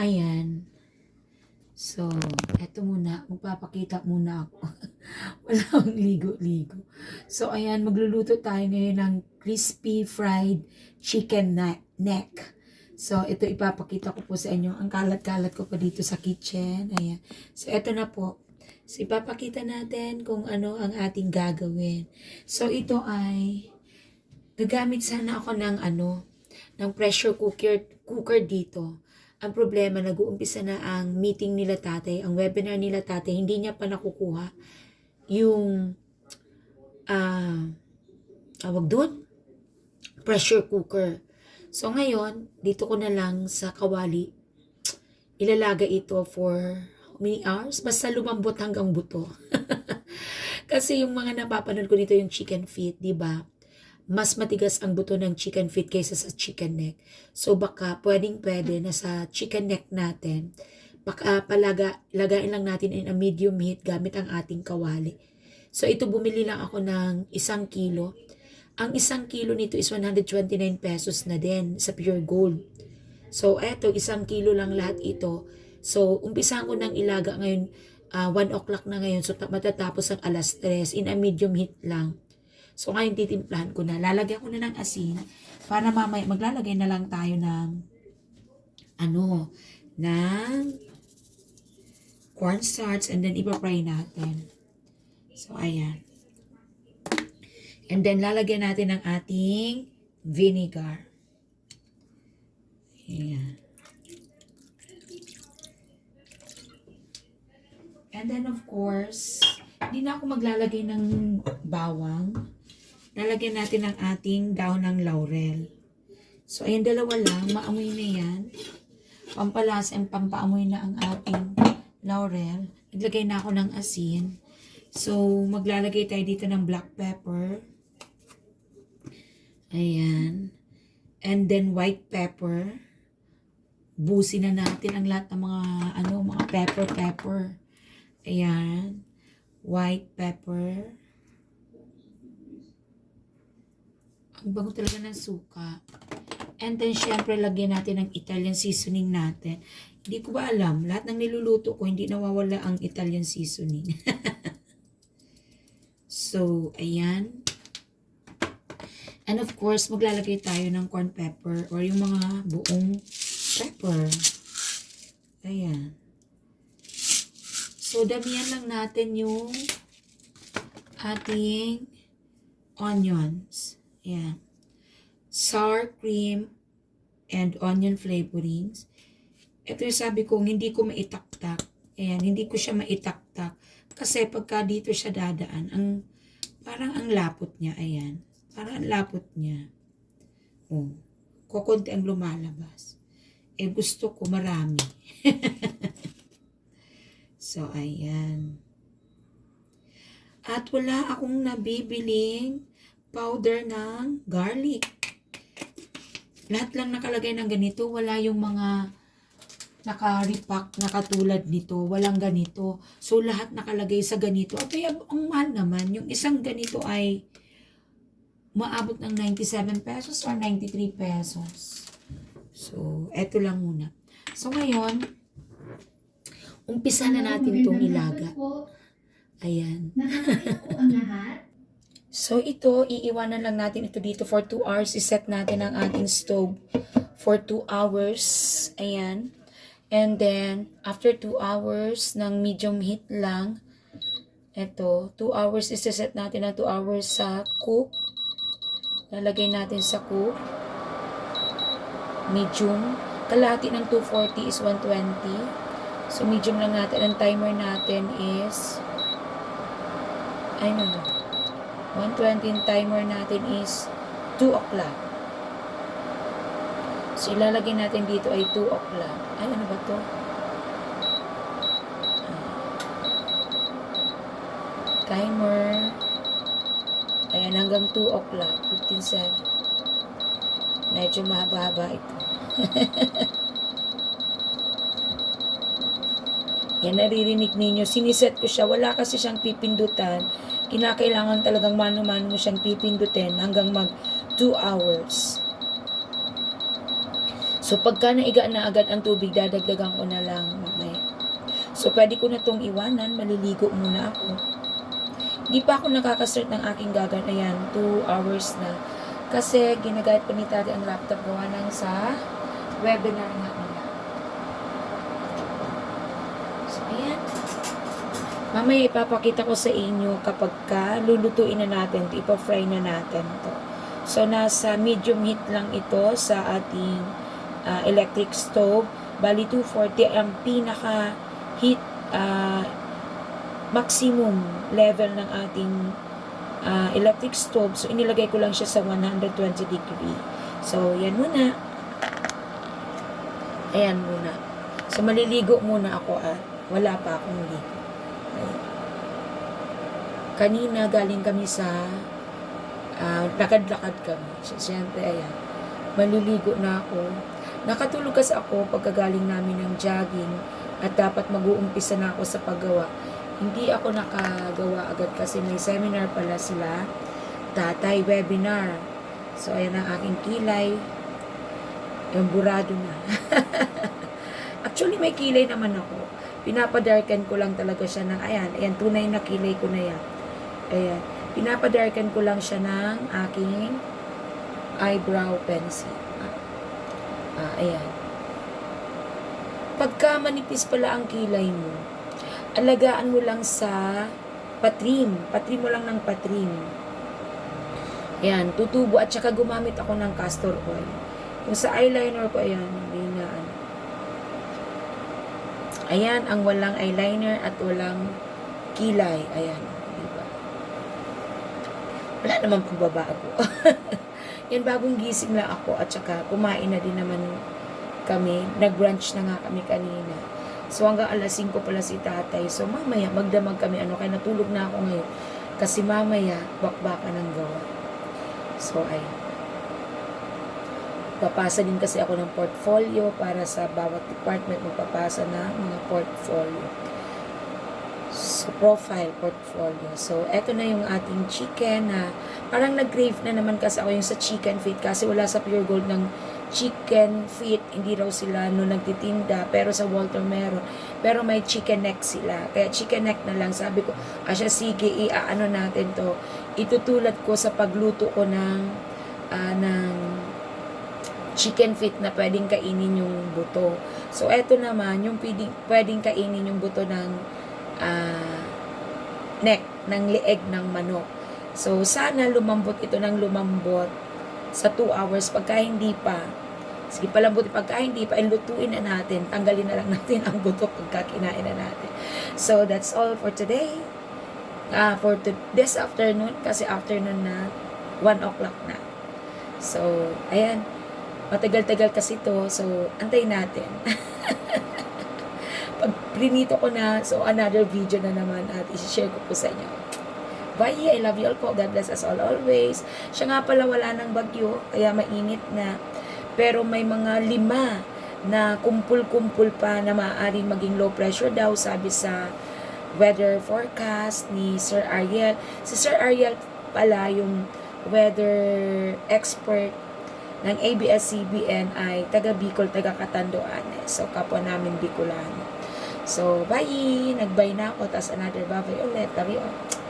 Ayan. So, eto muna. Magpapakita muna ako. Wala akong ligo-ligo. So, ayan. Magluluto tayo ngayon ng crispy fried chicken neck. So, ito ipapakita ko po sa inyo. Ang kalat-kalat ko pa dito sa kitchen. Ayan. So, eto na po. So, ipapakita natin kung ano ang ating gagawin. So, ito ay gagamit sana ako ng ano, ng pressure cooker, cooker dito. Ang problema, nag-uumpisa na ang meeting nila tatay, ang webinar nila tatay, hindi niya pa nakukuha yung, ah, tawag doon, pressure cooker. So ngayon, dito ko na lang sa kawali, ilalaga ito for many hours? Basta lumambot hanggang buto. Kasi yung mga napapanood ko dito yung chicken feet, di ba? Mas matigas ang buto ng chicken feet kaysa sa chicken neck. So baka pwedeng pwede na sa chicken neck natin, baka palaga, lagain lang natin in a medium heat gamit ang ating kawali. So ito bumili lang ako ng isang kilo. Ang isang kilo nito is 129 pesos na din sa pure gold. So eto, isang kilo lang lahat ito. So umpisahan ko ng ilaga ngayon, 1 o'clock na ngayon. So ta- matatapos ang alas 3 in a medium heat lang. So ngayon titimplahan ko na. Lalagyan ko na ng asin para mamaya maglalagay na lang tayo ng ano, ng cornstarch and then ipa-fry natin. So ayan. And then lalagyan natin ng ating vinegar. Ayan. And then of course, hindi na ako maglalagay ng bawang. Lalagyan natin ng ating daon ng laurel. So, ayan, dalawa lang. Maamoy na yan. Pampalas and pampaamoy na ang ating laurel. Naglagay na ako ng asin. So, maglalagay tayo dito ng black pepper. Ayan. And then white pepper. Busin na natin ang lahat ng mga, ano, mga pepper, pepper. Ayan. White pepper. Ang bango talaga ng suka. And then, syempre, lagyan natin ng Italian seasoning natin. Hindi ko ba alam, lahat ng niluluto ko, hindi nawawala ang Italian seasoning. so, ayan. And of course, maglalagay tayo ng corn pepper or yung mga buong pepper. Ayan. So, damihan lang natin yung ating onions. Ayan. Sour cream and onion flavorings. Ito yung sabi kong hindi ko maitaktak. Ayan, hindi ko siya maitaktak. Kasi pagka dito siya dadaan, ang, parang ang lapot niya. Ayan. Parang ang lapot niya. Oh. Kukunti ang lumalabas. Eh, gusto ko marami. so, ayan. At wala akong nabibiling powder ng garlic. Lahat lang nakalagay ng ganito. Wala yung mga naka-repack na katulad nito. Walang ganito. So, lahat nakalagay sa ganito. At kaya, ang mahal naman. Yung isang ganito ay maabot ng 97 pesos or 93 pesos. So, eto lang muna. So, ngayon, umpisa na natin itong ilaga. Ayan. Nakakaya ko ang lahat. So ito, iiwanan lang natin ito dito for 2 hours. Iset natin ang ating stove for 2 hours. Ayan. And then, after 2 hours ng medium heat lang, ito, 2 hours, iseset natin ang 2 hours sa cook. Lalagay natin sa cook. Medium. Kalahati ng 240 is 120. So, medium lang natin. Ang timer natin is, ay, no. 120 yung timer natin is 2 o'clock. So, ilalagay natin dito ay 2 o'clock. Ay, ano ba to? Timer. Ayan, hanggang 2 o'clock. 15.7. Medyo mahaba-haba ito. Yan, naririnig ninyo. Siniset ko siya. Wala kasi siyang pipindutan kinakailangan talagang mano-mano mo siyang pipindutin hanggang mag 2 hours. So, pagka naiga na agad ang tubig, dadagdagan ko na lang mamaya. So, pwede ko na tong iwanan. Maliligo muna ako. Hindi pa ako nakaka-start ng aking gagan. Ayan, 2 hours na. Kasi, ginagamit pa ni Tati ang laptop gawa ng sa webinar nga nila. So, ayan. Mamaya ipapakita ko sa inyo kapag ka lulutuin na natin, ipa-fry na natin to. So, nasa medium heat lang ito sa ating ah, electric stove. Bali, 240 ang pinaka heat ah, maximum level ng ating ah, electric stove. So, inilagay ko lang siya sa 120 degree. So, yan muna. Ayan muna. So, maliligo muna ako ah. Wala pa akong ligo. Kanina galing kami sa ah, lakad-lakad kami. So, siyempre, ayan. Maliligo na ako. Nakatulog kasi ako pagkagaling namin ng jogging at dapat mag-uumpisa na ako sa paggawa. Hindi ako nakagawa agad kasi may seminar pala sila. Tatay webinar. So, ayan ang aking kilay. Yung burado na. Actually, may kilay naman ako. Pinapadarken ko lang talaga siya ng, ayan, ayan, tunay na kilay ko na yan. Ayan. Pinapadarken ko lang siya ng aking eyebrow pencil. Ah, ah, ayan. Pagka manipis pala ang kilay mo, alagaan mo lang sa patrim. Patrim mo lang ng patrim. Ayan, tutubo at saka gumamit ako ng castor oil. Yung sa eyeliner ko, ayan, ano. Ayan, ang walang eyeliner at walang kilay. Ayan, di ba? Wala namang pagbabago. Yan, bagong gising lang ako at saka kumain na din naman kami. Nag-brunch na nga kami kanina. So, hanggang alas 5 pala si tatay. So, mamaya, magdamag kami. Ano, kaya natulog na ako ngayon. Kasi mamaya, bakbaka ng gawa. So, ayun. Papasa din kasi ako ng portfolio para sa bawat department magpapasa na mga portfolio. So, profile portfolio. So, eto na yung ating chicken na parang nag-crave na naman kasi ako yung sa chicken feet kasi wala sa Pure Gold ng chicken feet. Hindi raw sila no nagtitinda pero sa Walter meron. Pero may chicken neck sila. Kaya chicken neck na lang. Sabi ko, asya sige, i-ano natin to. Itutulad ko sa pagluto ko ng ah, ng chicken feet na pwedeng kainin yung buto. So, eto naman, yung pwedeng, pwedeng kainin yung buto ng ah, neck, ng leeg ng manok. So, sana lumambot ito ng lumambot sa 2 hours. Pagka hindi pa, sige palambot, pagka hindi pa, lutuin na natin. Tanggalin na lang natin ang buto pagka kinain na natin. So, that's all for today. Ah, for to, this afternoon, kasi afternoon na, 1 o'clock na. So, ayan. Matagal-tagal kasi to. So, antay natin. Pag prinito ko na, so another video na naman at isi-share ko po sa inyo. Bye! I love you all po. God bless us all always. Siya nga pala wala ng bagyo, kaya mainit na. Pero may mga lima na kumpul-kumpul pa na maaaring maging low pressure daw, sabi sa weather forecast ni Sir Ariel. Si Sir Ariel pala yung weather expert ng ABS-CBN ay taga Bicol, taga Catanduanes. So, kapwa namin Bicolano. So, bye! Nagbay na ako. Tapos another bye ulit. You all.